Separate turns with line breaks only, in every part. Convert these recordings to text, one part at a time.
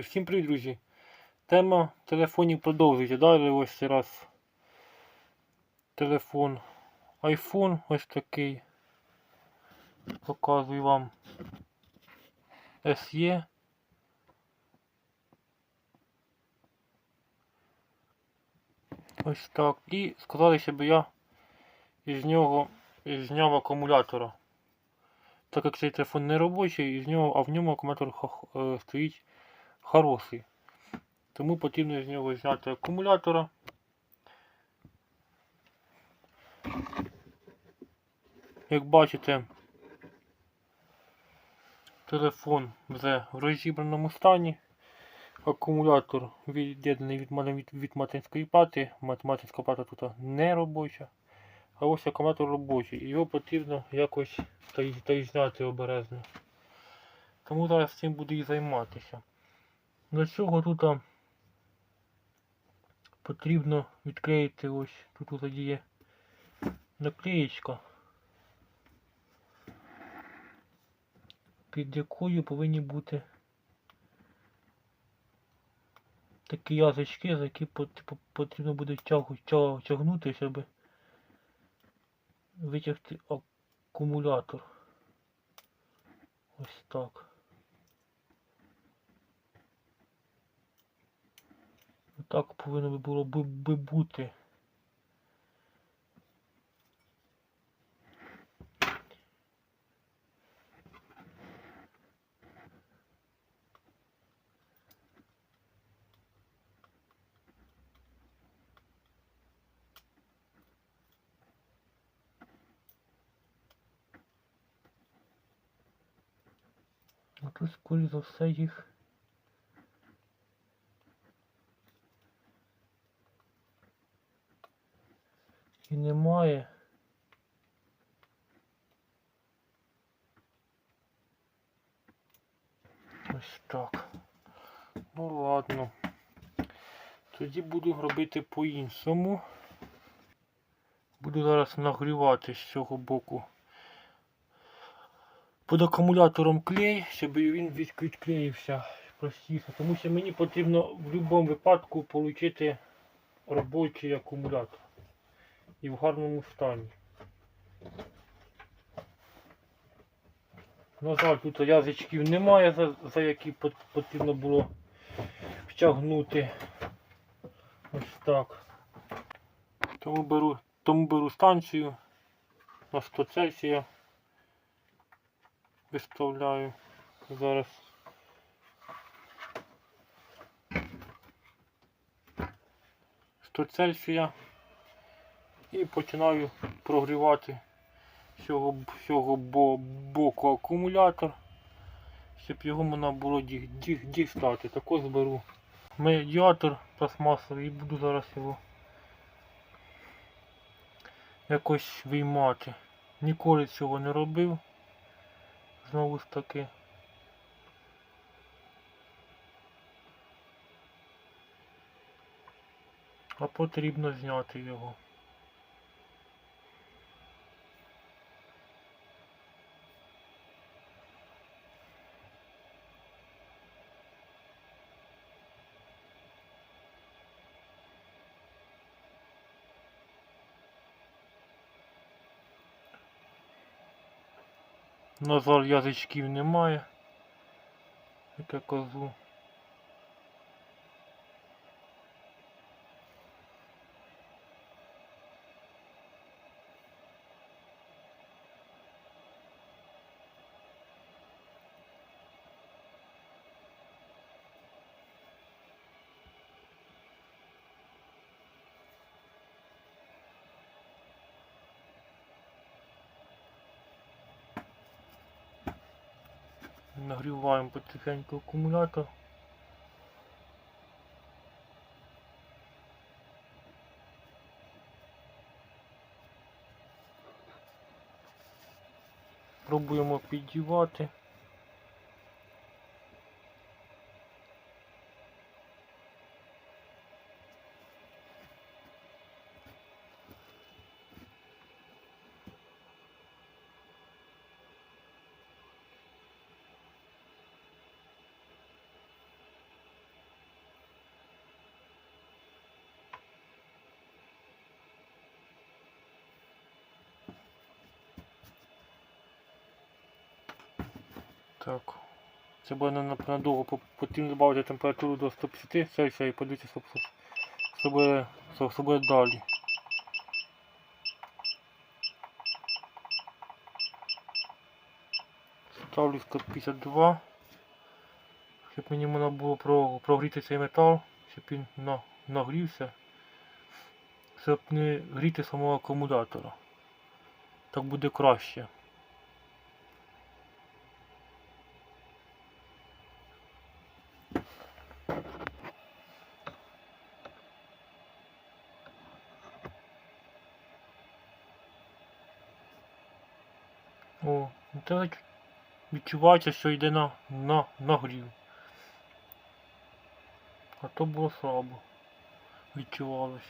Всім привіт, друзі! Тема телефонів продовжується. Далі ось раз телефон iPhone ось такий. Показую вам SE. Ось так. І сказали, щоб я із нього зняв акумулятора. Так як цей телефон не робочий, із нього, а в ньому акумулятор е, стоїть хороший. Тому потрібно з нього зняти акумулятора. Як бачите, телефон вже в розібраному стані. Акумулятор від'єднаний від, від, від материнської плати. Материнська плата тут не робоча. А ось акумулятор робочий. Його потрібно якось та та й зняти обережно. Тому зараз цим буду і займатися. Для цього тут потрібно відклеїти ось тут уже є наклеєчка, під якою повинні бути такі язички, за які потрібно буде тяг- тя- тягнути, щоб витягти акумулятор. Ось так. Так повинно було би, би бути. Тут, скоріше за все, їх і немає. Ось так. Ну ладно. Тоді буду робити по-іншому. Буду зараз нагрівати з цього боку під акумулятором клей, щоб він відклеївся простіше. Тому що мені потрібно в будь-якому випадку отримати робочий акумулятор. І в гарному стані. На жаль, тут язичків немає, за, за які потрібно було втягнути. Ось так. Тому беру, тому беру станцію на 100 Цельсія. Виставляю зараз. Цельсія і починаю прогрівати цього, цього бо- боку акумулятор, щоб його можна було ді- ді- дістати. Також беру медіатор пластмасовий і буду зараз його якось виймати. Ніколи цього не робив. Знову ж таки. А потрібно зняти його. На жаль, язичків немає. Як я Нагріваємо потихеньку акумулятор. Пробуємо піддівати. Так. Це буде надовго по- потрібно додати температуру до 150 Цельсія і подивитися, що, буде, що буде далі. Ставлю 152. Щоб мені можна було прогріти цей метал, щоб він нагрівся. Щоб не гріти самого акумулятора. Так буде краще. О, ну це відч- відчувається, що йде на, на нагрів. А то було слабо. Відчувалось.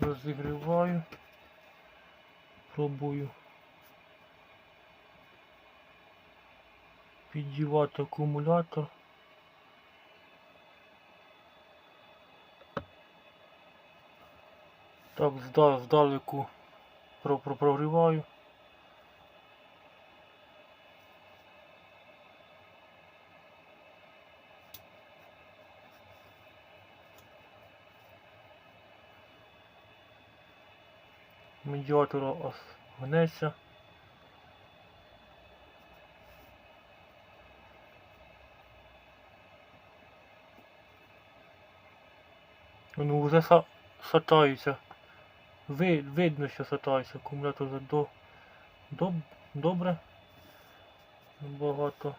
Розігріваю. Пробую. Піддівати акумулятор. Так, зда- здалеку про- про- прогріваю. Медіатор гнеться. Ну вже са сатається. Ви, видно, що сатається. Акумулятор вже до, до, добре. Багато.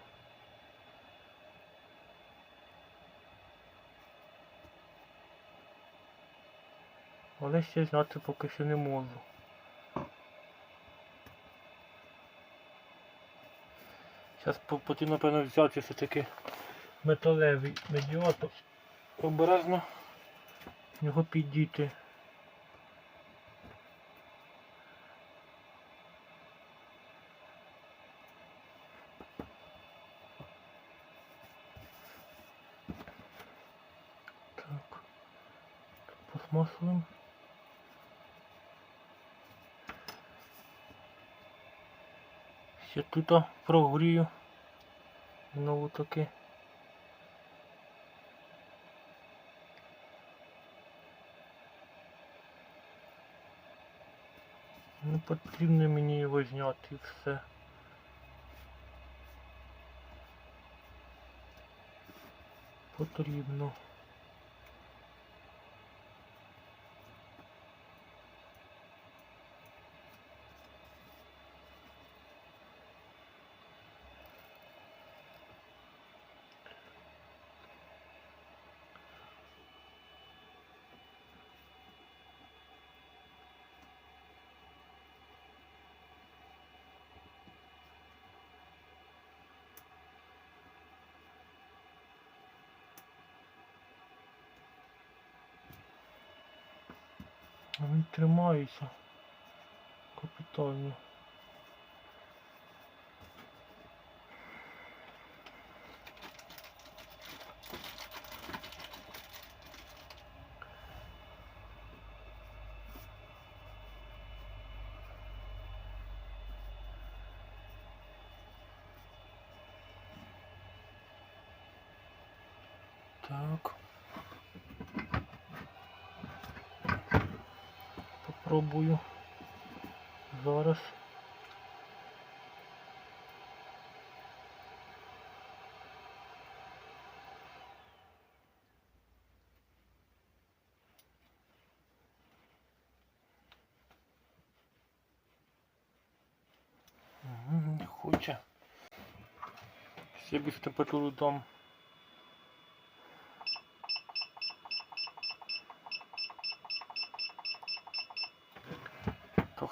Але ще зняти поки що не можу. Зараз потрібно, напевно, взяти все-таки металевий медіатор. Обережно його підійти. Так. Пластмасовим. Ще тут прогрію. Знову таки. Потрібно мені його зняти і все. Потрібно. А Він тримається капітально. Так. Попробую зараз. Не хоче. Ще більше температуру дам.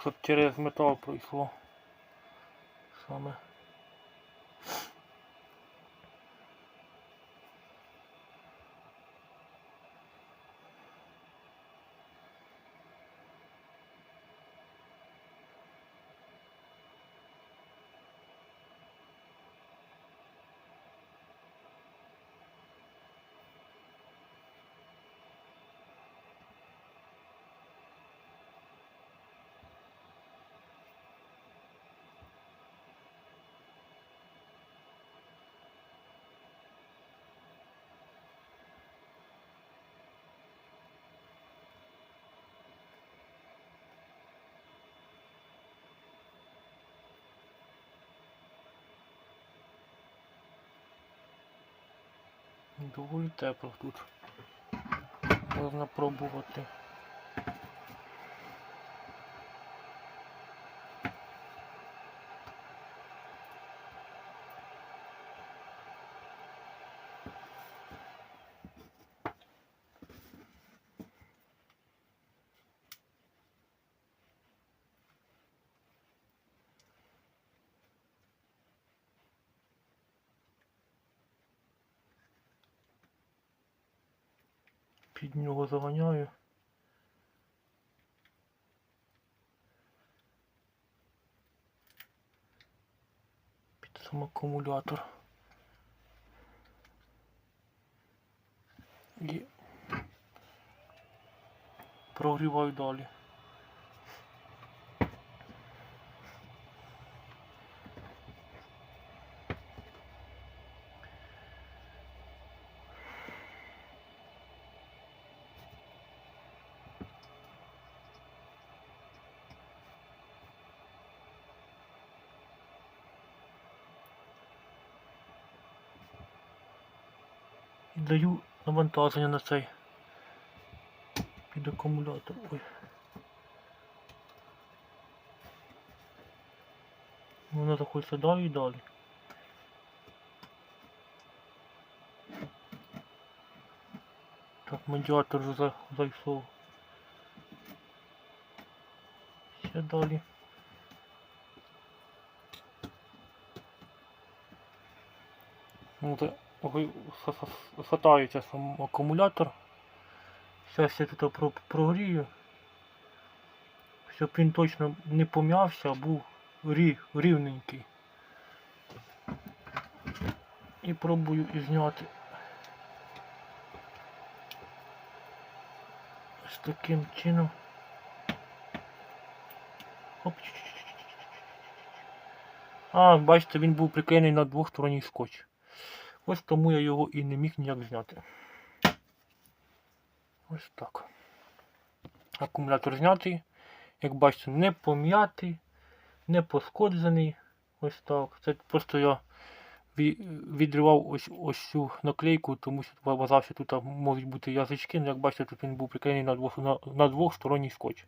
Щоб через метал пройшло. Саме. Доволі тепло тут. Можна пробувати. Під нього заганяю. Під сам акумулятор. І прогріваю далі. Даю навантаження на цей під акумулятор. Ой. Воно заходиться далі і далі. Так, медіатор вже зайшов. Ще далі. Ну, фатається сам акумулятор. Зараз я тут прогрію. Щоб він точно не пом'явся, а був рі, рівненький. І пробую і зняти. Ось таким чином. Оп. А, бачите, він був приклеєний на двосторонній скотч. Ось тому я його і не міг ніяк зняти. Ось так. Акумулятор знятий. Як бачите, не пом'ятий, не пошкоджений. Ось так. Це просто я відривав ось ось цю наклейку, тому що вважав, що тут можуть бути язички. Ну, як бачите, тут він був приклеєний на, двох, на, на двохсторонній скотч.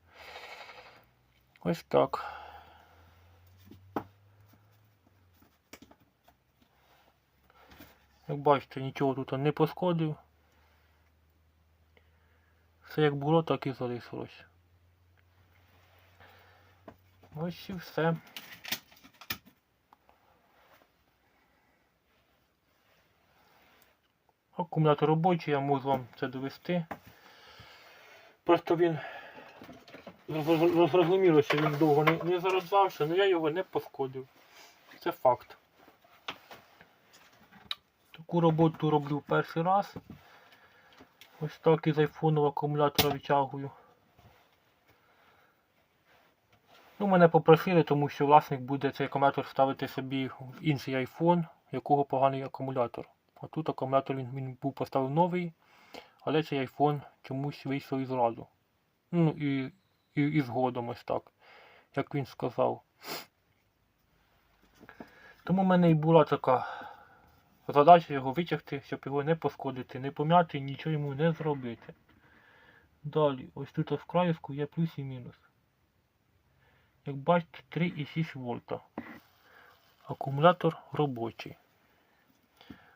Ось так. Як бачите, нічого тут не пошкодив. Все як було, так і залишилось. Ось і все. Акумулятор робочий, я можу вам це довести. Просто він зрозуміло, що він довго не, не заряджався, але я його не пошкодив. Це факт. Таку роботу роблю перший раз. Ось так із айфонового акумулятора витягую. Ну, мене попросили, тому що власник буде цей акумулятор ставити собі в інший айфон, якого поганий акумулятор. А тут акумулятор він, він був поставив новий, але цей айфон чомусь вийшов із ладу. Ну і, і, і згодом ось так, як він сказав. Тому в мене і була така задача його витягти, щоб його не пошкодити, не пом'яти, нічого йому не зробити. Далі, ось тут в краєвку є плюс і мінус. Як бачите, 3,6 вольта. Акумулятор робочий.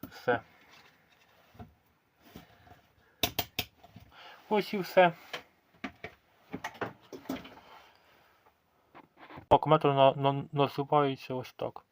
Все. Ось і все. Акумулятор на, на, називається ось так.